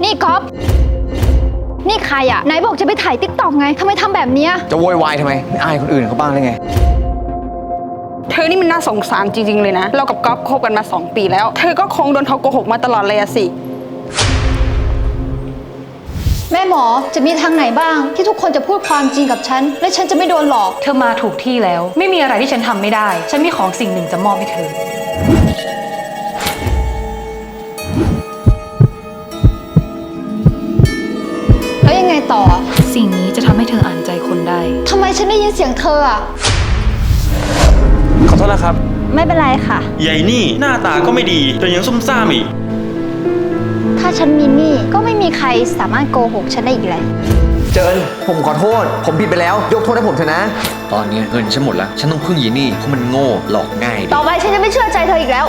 นี่ก๊อฟนี่ใครอะไหนบอกจะไปถ่ายติ๊กต็อกไงทำไมทำแบบเนี้ยจะโวยวายทำไมไม่อายคนอื่นเขาบ้างเลยไง เธอนี่มันน่าสงสารจริง ๆ เลยนะ เรากับก๊อฟคบกันมา 2 ปีแล้ว เธอก็คงโดนเขาโกหกมาตลอดเลยอะสิ แม่หมอจะมีทางไหนบ้าง ที่ทุกคนจะพูดความจริงกับฉัน และฉันจะไม่โดนหลอก เธอมาถูกที่แล้ว ไม่มีอะไรที่ฉันทำไม่ได้ ฉันมีของสิ่งหนึ่งจะมอบให้เธอ ต่อ สิ่งนี้จะทำให้เธออ่านใจคนได้ ทำไมฉันได้ยินเสียงเธออะขอโทษนะครับไม่เป็นไรค่ะใหญ่นี่หน้าตาก็ไม่ดีแต่ยังซุ่มซ่ามอีก ถ้าฉันมีหนี้ก็ไม่มีใครสามารถโกหกฉันได้อีกแล้วเจินผมขอโทษ ผมผิดไปแล้ว ยกโทษให้ผมเถอะนะ ตอนเนี้ยเงินฉันหมดแล้ว ฉันต้องพึ่งยีนี่เพราะมันโง่หลอกง่ายดิต่อไปฉันจะไม่เชื่อใจเธออีกแล้ว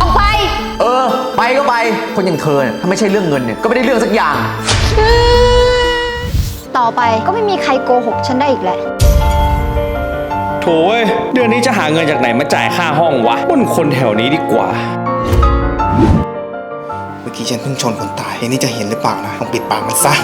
ออกไป เออ ไปก็ไป คนอย่างเธอเนี่ยถ้าไม่ใช่เรื่องเงินเนี่ยก็ไม่ได้เรื่องสักอย่าง ต่อไปก็ไม่มีใครโกหกฉันได้อีกแล้วโถเว้ยเดือนนี้จะหาเงินจากไหนมาจ่ายค่าห้องวะปล้นคนแถวนี้ดีกว่า เมื่อกี้ฉันเพิ่งชนคนตายไอ้นี่จะเห็นหรือเปล่านะต้องปิดปากมันซะ